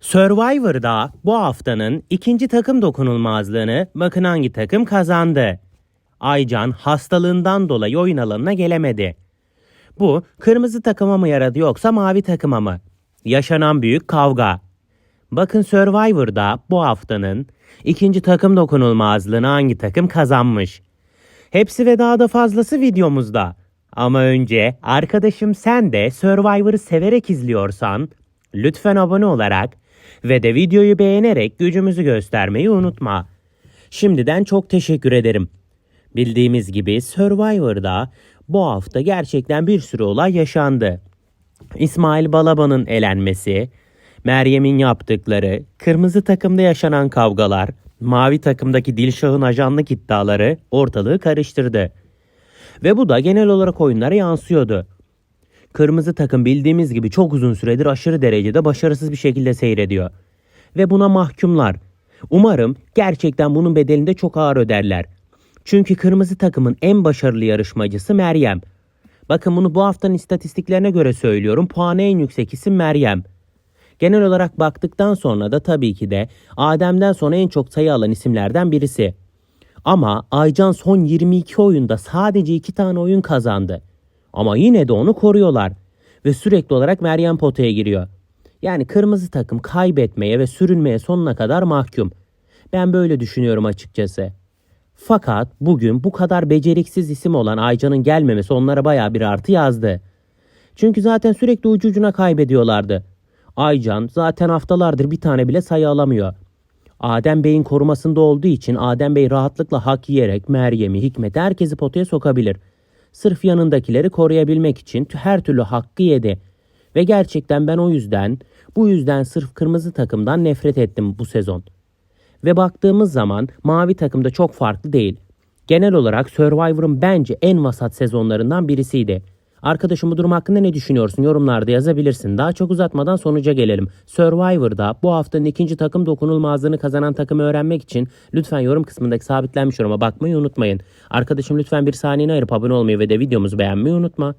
Survivor'da bu haftanın ikinci takım dokunulmazlığını bakın hangi takım kazandı. Aycan hastalığından dolayı oyun alanına gelemedi. Bu kırmızı takıma mı yaradı yoksa mavi takıma mı? Yaşanan büyük kavga. Bakın Survivor'da bu haftanın ikinci takım dokunulmazlığını hangi takım kazanmış? Hepsi ve daha da fazlası videomuzda. Ama önce arkadaşım sen de Survivor'ı severek izliyorsan lütfen abone olarak ve de videoyu beğenerek gücümüzü göstermeyi unutma. Şimdiden çok teşekkür ederim. Bildiğimiz gibi Survivor'da bu hafta gerçekten bir sürü olay yaşandı. İsmail Balaban'ın elenmesi, Meryem'in yaptıkları, kırmızı takımda yaşanan kavgalar, mavi takımdaki Dilşah'ın ajanlık iddiaları ortalığı karıştırdı. Ve bu da genel olarak oyunlara yansıyordu. Kırmızı takım bildiğimiz gibi çok uzun süredir aşırı derecede başarısız bir şekilde seyrediyor. Ve buna mahkumlar. Umarım gerçekten bunun bedelini de çok ağır öderler. Çünkü kırmızı takımın en başarılı yarışmacısı Meryem. Bakın bunu bu haftanın istatistiklerine göre söylüyorum. Puanı en yüksek isim Meryem. Genel olarak baktıktan sonra da tabii ki de Adem'den sonra en çok sayı alan isimlerden birisi. Ama Aycan son 22 oyunda sadece 2 tane oyun kazandı. Ama yine de onu koruyorlar. Ve sürekli olarak Meryem potaya giriyor. Yani kırmızı takım kaybetmeye ve sürünmeye sonuna kadar mahkum. Ben böyle düşünüyorum açıkçası. Fakat bugün bu kadar beceriksiz isim olan Aycan'ın gelmemesi onlara baya bir artı yazdı. Çünkü zaten sürekli ucu ucuna kaybediyorlardı. Aycan zaten haftalardır bir tane bile sayı alamıyor. Adem Bey'in korumasında olduğu için Adem Bey rahatlıkla hak yiyerek Meryem'i, Hikmet'i herkesi potaya sokabilir. Sırf yanındakileri koruyabilmek için her türlü hakkı yedi. Ve gerçekten ben o yüzden, bu yüzden sırf kırmızı takımdan nefret ettim bu sezon. Ve baktığımız zaman mavi takımda çok farklı değil. Genel olarak Survivor'ın bence en vasat sezonlarından birisiydi. Arkadaşım bu durum hakkında ne düşünüyorsun? Yorumlarda yazabilirsin. Daha çok uzatmadan sonuca gelelim. Survivor'da bu haftanın ikinci takım dokunulmazlığını kazanan takımı öğrenmek için lütfen yorum kısmındaki sabitlenmiş yoruma bakmayı unutmayın. Arkadaşım lütfen bir saniyeni ayırıp abone olmayı ve de videomuzu beğenmeyi unutma.